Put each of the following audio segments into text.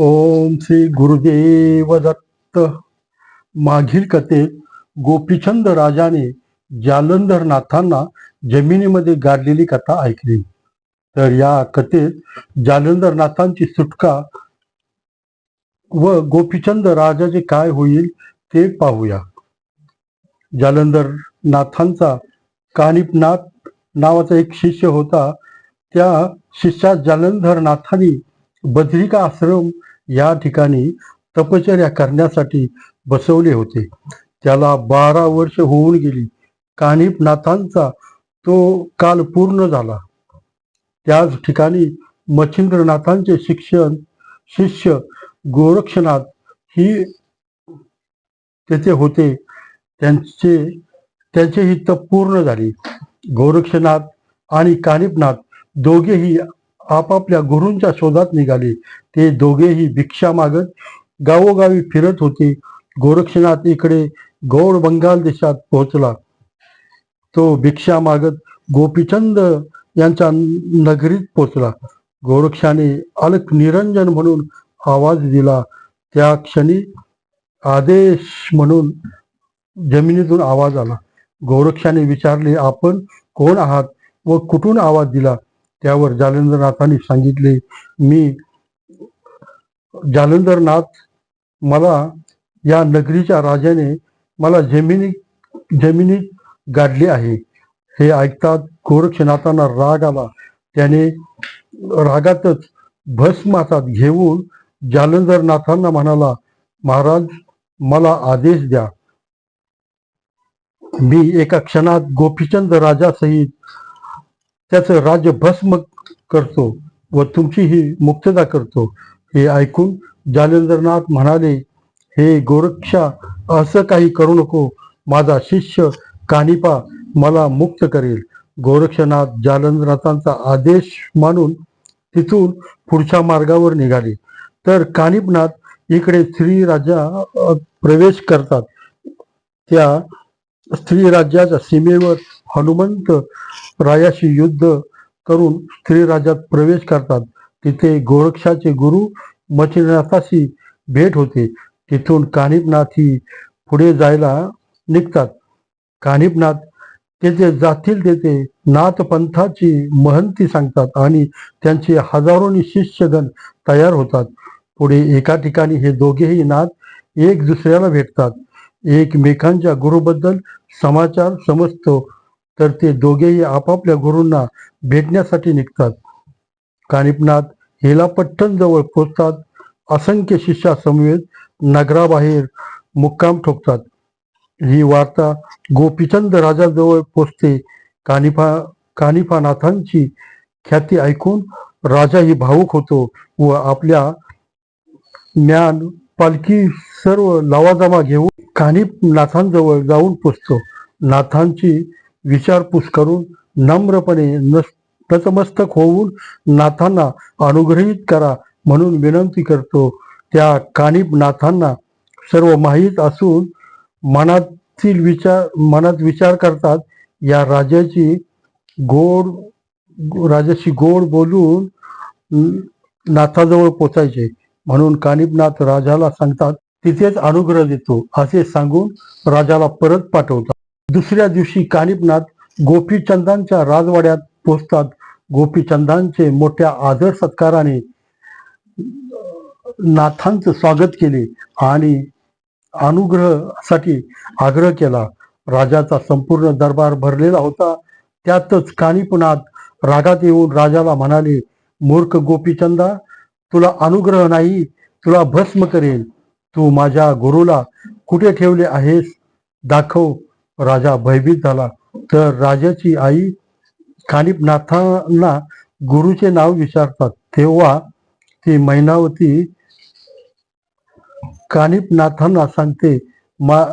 ओम श्री गुरुदेव दत्त. मागील कथेत गोपीचंद राजाने जालंधर नाथांना जमिनीमध्ये गाडलेली कथा ऐकली. तर या कथेत जालंधर नाथांची सुटका व गोपीचंद राजाचे काय होईल ते पाहूया. जालंधर नाथांचा कानिपनाथ नावाचा एक शिष्य होता. त्या शिष्यात जालंधर नाथांनी बद्रिका आश्रम या ठिकाणी तपश्चर्या करण्यासाठी बसवले होते. त्याला बारा वर्ष होऊन गेली. कानिपनाथांचा तो काल पूर्ण झाला. त्याच ठिकाणी मच्छिंद्रनाथांचे शिक्षण शिष्य गोरक्षनाथ ही तेथे होते. त्यांचे त्यांचेही तप पूर्ण झाले. गोरक्षनाथ आणि कानिपनाथ दोघेही आपापल्या गुरूंच्या शोधात निघाले. ते दोघेही भिक्षा मागत गावोगावी फिरत होते. गोरक्षनाथ इकडे गौड बंगाल देशात पोहोचला. तो भिक्षा मागत गोपीचंद यांच्या नगरीत पोहोचला. गोरक्षाने अलक निरंजन म्हणून आवाज दिला. त्या क्षणी आदेश म्हणून जमिनीतून आवाज आला. गोरक्षाने विचारले आपण कोण आहात व कुठून आवाज दिला? त्यावर जालंधरनाथांनी सांगितले मी जालंधरनाथ मला या नगरीच्या राजाने मला जमिनी जमिनीत गाडली आहे. हे ऐकतात गोरक्षनाथांना राग आला. त्याने रागातच भस्म हातात घेऊन जालंधरनाथांना म्हणाला महाराज मला आदेश द्या. मी एका क्षणात गोपीचंद राजासहित त्याचं राज्य भस्म करतो व तुमची ही मुक्तता करतो. हे ऐकून जालेंद्रनाथ म्हणाले हे गोरक्षा असं काही करू नको. माझा शिष्य कानिपा मला मुक्त करेल. गोरक्षनाथ जालंधरनाथांचा आदेश मानून तिथून पुढच्या मार्गावर निघाले. तर कानिपनाथ इकडे स्त्री राजा प्रवेश करतात. त्या स्त्री राज्याच्या सीमेवर हनुमंत रायाशी युद्ध करून स्त्रीराज्यात प्रवेश करतात. तिथे गोरक्षाचे गुरु मचिनाथाशी भेट होते. तिथून कानिपनाथी ही पुढे जायला निघतात. कानिपनाथ तेथे जातील तेथे नाथपंथाची महंती सांगतात आणि त्यांचे हजारोनी शिष्यगण तयार होतात. पुढे एका ठिकाणी हे दोघेही नाथ एक दुसऱ्याला भेटतात. एकमेकांच्या गुरुबद्दल समाचार समजतो. तर ते दोघेही आपापल्या गुरूंना भेटण्यासाठी निघतात. कानिपनाथ हेलापट्टण जवळ पोचतात असंख्य शिष्यासमवेत नगराबाहेर मुक्काम ठोकतात. ही वार्ता गोपीचंद राजाजवळ पोचते. कानिफा कानिफानाथांची ख्याती ऐकून राजाही भावुक होतो व आपल्या ज्ञान पालखी सर्व लवाजमा घेऊन कानिपनाथांजवळ जाऊन पोचतो. नाथांची विचारपूस करून नम्रपणे नस- नतमस्तक होऊन नाथांना अनुग्रहित करा म्हणून विनंती करतो. त्या कानिपनाथांना सर्व माहीत असून मनातील विचार मनात विचार करतात या राजाची गोड राजाशी गोड बोलून नाथाजवळ पोचायचे. म्हणून कानिपनाथ राजाला सांगतात तिथेच अनुग्रह देतो असे सांगून राजाला परत पाठवतात. दुसऱ्या दिवशी कानिपनाथ गोपीचंदांच्या राजवाड्यात पोचतात गोपीचंदांचे मोठ्या आदर सत्काराने नाथांचं स्वागत केले आणि अनुग्रहासाठी आग्रह केला. राजाचा संपूर्ण दरबार भरलेला होता. त्यातच कानिपनाथ रागात येऊन राजाला म्हणाले मूर्ख गोपीचंदा तुला अनुग्रह नाही तुला भस्म करेल तू माझ्या गुरुला कुठे ठेवले आहेस? दाखव राजा भयभीत झाला. तर राजाची आई कानिपनाथांना गुरुचे नाव विचारतात. तेव्हा ती मैनावती कानिपनाथांना सांगते मा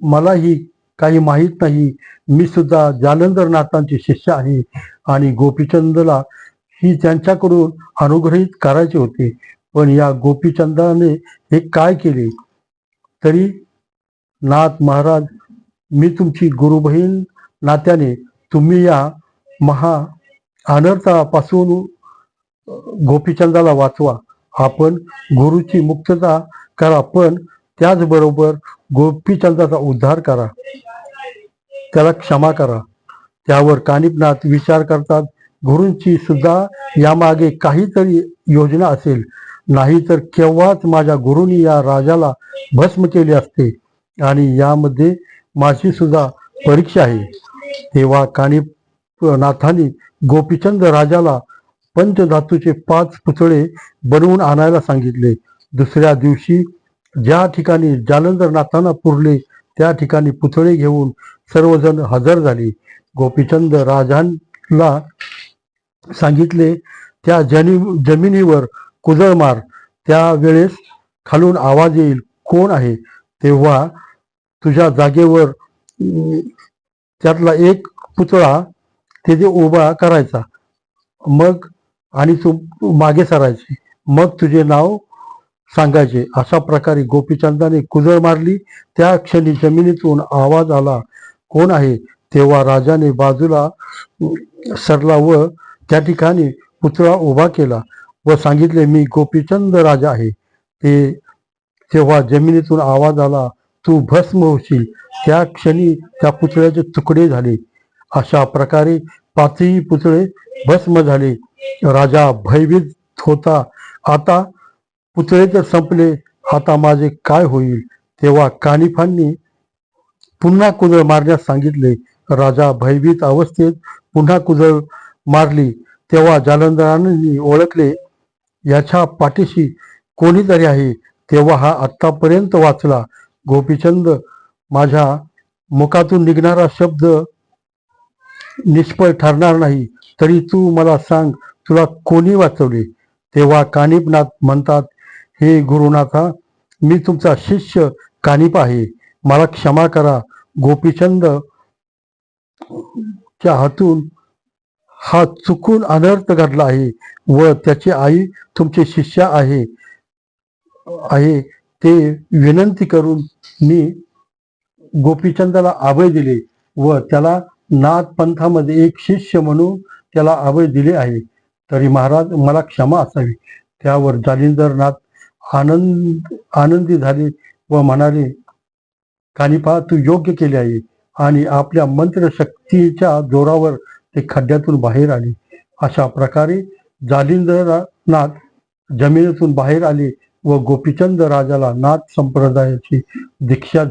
मलाही काही माहीत नाही. मी सुद्धा जालंधरनाथांची शिष्य आहे आणि गोपीचंदला ही त्यांच्याकडून अनुग्रहित करायचे होते. पण या गोपीचंदाने हे काय केले? तरी नाथ महाराज मी तुमची गुरुबहीण नात्याने तुम्ही या महा अनर्थापासून गोपीचंदाला वाचवा. आपण गुरुची मुक्तता करा पण त्याचबरोबर गोपीचंदाचा उद्धार करा. त्याला क्षमा करा. त्यावर कानिपनाथ विचार करतात गुरूंची सुद्धा यामागे काहीतरी योजना असेल. नाहीतर केव्हाच माझ्या गुरुनी या राजाला भस्म केले असते. आणि यामध्ये माझी सुद्धा परीक्षा आहे. तेव्हा कानिपनाथांनी गोपीचंद राजाला पंचधातूचे पाच पुतळे बनवून आणायला सांगितले. दुसऱ्या दिवशी ज्या ठिकाणी जालंधरनाथांना पुरले त्या ठिकाणी पुतळे घेऊन सर्वजण हजर झाले. गोपीचंद राजांना सांगितले त्या जनी जमिनीवर कुदळ मार. त्यावेळेस खालून आवाज येईल कोण आहे? तेव्हा तुझ्या जागेवर त्यातला एक पुतळा तिथे उभा करायचा. मग आणि तू मागे सरायचे. मग तुझे नाव सांगायचे. अशा प्रकारे गोपीचंदाने कुदळ मारली. त्या क्षणी जमिनीतून आवाज आला कोण आहे? तेव्हा राजाने बाजूला सरला व त्या ठिकाणी पुतळा उभा केला व सांगितले मी गोपीचंद राजा आहे. ते तेव्हा जमिनीतून आवाज आला तू भस्म होशील. त्या क्षणी त्या पुतळ्याचे तुकडे झाले. अशा प्रकारे पाचही पुतळे भस्म झाले. राजा भयभीत होता. आता पुतळे तर संपले. आता माझे काय होईल? तेव्हा कानिफांनी पुन्हा कुदळ मारण्यास सांगितले. राजा भयभीत अवस्थेत पुन्हा कुदळ मारली. तेव्हा जालंधरांनी ओळखले. याच्या पाठीशी कोणीतरी आहे. तेव्हा हा आत्तापर्यंत वाचला. गोपीचंद माझ्या मुखातून निघणारा शब्द निष्फळ ठरणार नाही. तरी तू मला सांग तुला कोणी वाचवले? तेव्हा कानिपनाथ म्हणतात हे गुरुनाथा मी तुमचा शिष्य कानिप आहे. मला क्षमा करा. गोपीचंद च्या हातून हा चुकून अनर्थ घडला आहे व त्याची आई तुमचे शिष्य आहे आहे. ते विनंती करून मी गोपीचंदाला अभय दिले व त्याला नाथ पंथामध्ये एक शिष्य म्हणून त्याला अभय दिले आहे. तरी महाराज मला क्षमा असावी. त्यावर जालिंदरनाथ आनंद आनंदी झाले व म्हणाले कानिपा तू योग्य केले आहे आणि आपल्या मंत्रशक्तीच्या जोरावर ते खड्ड्यातून बाहेर आले. अशा प्रकारे जालिंदरनाथ जमिनीतून बाहेर आले व गोपीचंद राजाला नाथ संप्रदायाची दीक्षा दिली.